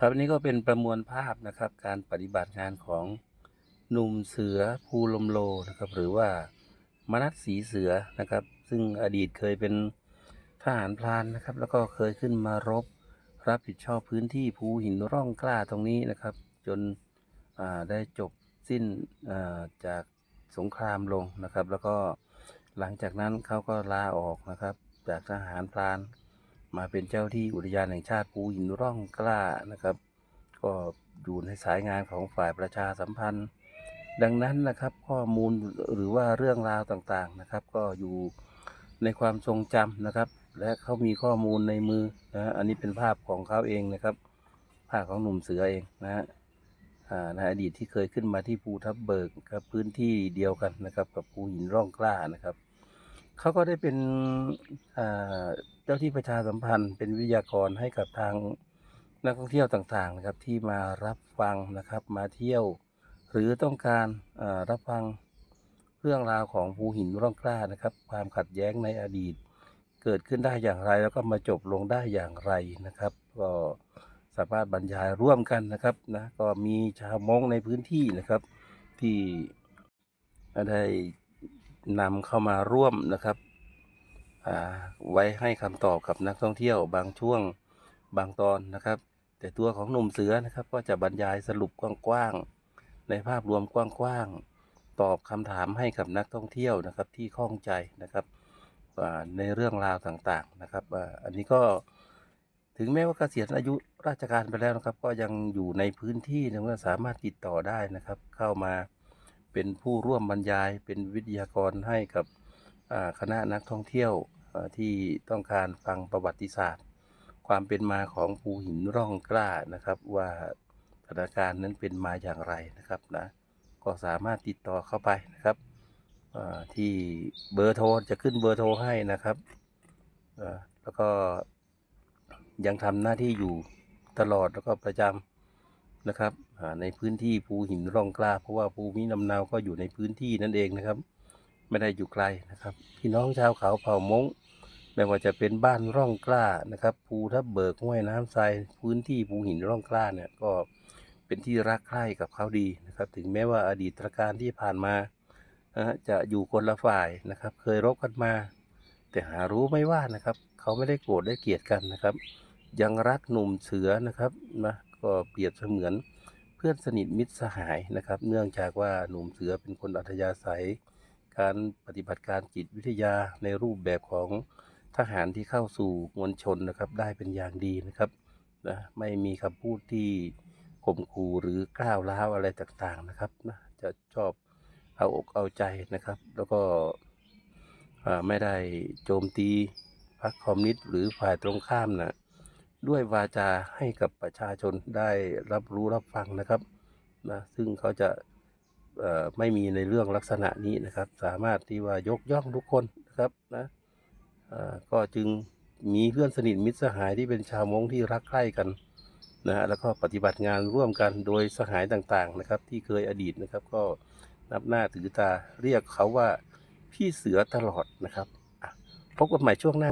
ครับนนี้ก็เป็นประมวลภาพนะครับ การปฏิบัติงานของหนุ่มเสือภูลมโลนะครับ หรือว่ามนัสสีเสือนะครับ ซึ่งอดีตเคยเป็นทหารพรานนะครับ แล้วก็เคยขึ้นมารบ รับผิดชอบพื้นที่ภูหินร่องกล้าตรงนี้นะครับ จนได้จบสิ้นจากสงครามลงนะครับ แล้วก็หลังจากนั้นเขาก็ลาออกนะครับ จากทหารพราน มาเป็นเจ้าที่อุทยานแห่งชาติภูหินร่องกล้านะครับ ก็อยู่ในสายงานของฝ่ายประชาสัมพันธ์ ดังนั้นนะครับข้อมูลหรือว่าเรื่องราวต่างๆนะครับ ก็อยู่ในความทรงจำนะครับ และเขามีข้อมูลในมือนะอันนี้เป็นภาพของเขาเองนะครับ ภาพของหนุ่มเสือเองนะฮะในอดีตที่เคยขึ้นมาที่ภูทับเบิกครับพื้นที่เดียวกันนะครับ กับภูหินร่องกล้านะครับ เขาก็ได้เป็นเจ้าที่ประชาสัมพันธ์ เป็นวิทยากรให้กับทางนักท่องเที่ยวต่างๆนะครับที่มารับฟังนะครับมาเที่ยว หรือต้องการรับฟังเรื่องราวของภูหินร่องกล้านะครับ ความขัดแย้งในอดีต เกิดขึ้นได้อย่างไร แล้วก็มาจบลงได้อย่างไรนะครับ ก็สามารถบรรยายร่วมกันนะครับนะก็มีชาวมงในพื้นที่นะครับที่ได้ นำเข้ามาร่วมนะครับไว้ให้คำตอบกับนักท่องเที่ยวบางช่วงบางตอนนะครับ แต่ตัวของหนุ่มเสือนะครับ ก็จะบรรยายสรุปกว้างๆในภาพรวมกว้างๆตอบคำถามให้กับนักท่องเที่ยวนะครับที่ข้องใจนะครับในเรื่องราวต่างๆนะครับอันนี้ก็ถึงแม้ว่าเกษียณอายุราชการไปแล้วนะครับ ก็ยังอยู่ในพื้นที่นะว่าสามารถติดต่อได้นะครับ เข้ามา เป็นผู้ร่วมบรรยาย เป็นวิทยากรให้กับคณะนักท่องเที่ยวที่ต้องการฟังประวัติศาสตร์ ความเป็นมาของภูหินร่องกล้านะครับว่าสถานการณ์นั้นเป็นมาอย่างไรนะครับนะก็สามารถติดต่อเข้าไปนะครับที่เบอร์โทรจะขึ้นเบอร์โทรให้นะครับแล้วก็ยังทำหน้าที่อยู่ตลอดแล้วก็ประจำนะครับ ในพื้นที่ภูหินร่องกล้า เพราะว่าภูมิลำเนาก็อยู่ในพื้นที่นั่นเองนะครับ ไม่ได้อยู่ไกลนะครับ พี่น้องชาวเขาเผ่ามงไม่ว่าจะเป็นบ้านร่องกล้านะครับ ภูทับเบิกห้วยน้ำทรายพื้นที่ภูหินร่องกล้าเนี่ยก็เป็นที่รักใคร่กับเขาดีนะครับ ถึงแม้ว่าอดีตการที่ผ่านมาจะอยู่คนละฝ่ายนะครับ เคยรบกันมา แต่หารู้ไม่ว่านะครับ เขาไม่ได้โกรธได้เกลียดกันนะครับ ยังรักหนุ่มเสือนะครับนะก็เปรียบเสมือน เพื่อนสนิทมิตรสหายนะครับ เนื่องจากว่าหนุ่มเสือเป็นคนอัธยาศัย การปฏิบัติการจิตวิทยาในรูปแบบของทหารที่เข้าสู่มวลชนนะครับได้เป็นอย่างดีนะครับนะไม่มีคำพูดที่ข่มขู่หรือกล้าวร้าวอะไรต่างๆนะครับนะจะชอบเอาอกเอาใจนะครับ แล้วก็ไม่ได้โจมตีพรรคคอมมิวนิสต์หรือฝ่ายตรงข้ามนะ ด้วยวาจาให้กับประชาชนได้รับรู้รับฟังนะครับนะซึ่งเขาจะไม่มีในเรื่องลักษณะนี้นะครับ สามารถที่ว่ายกย่องทุกคนนะครับนะก็จึงมีเพื่อนสนิทมิตรสหายที่เป็นชาวมงที่รักใคร่กันนะฮะแล้วก็ปฏิบัติงานร่วมกันโดยสหายต่างๆนะครับ ที่เคยอดีตนะครับ ก็นับหน้าถือตาเรียกเขาว่าพี่เสือตลอดนะครับพบกันใหม่ช่วงหน้า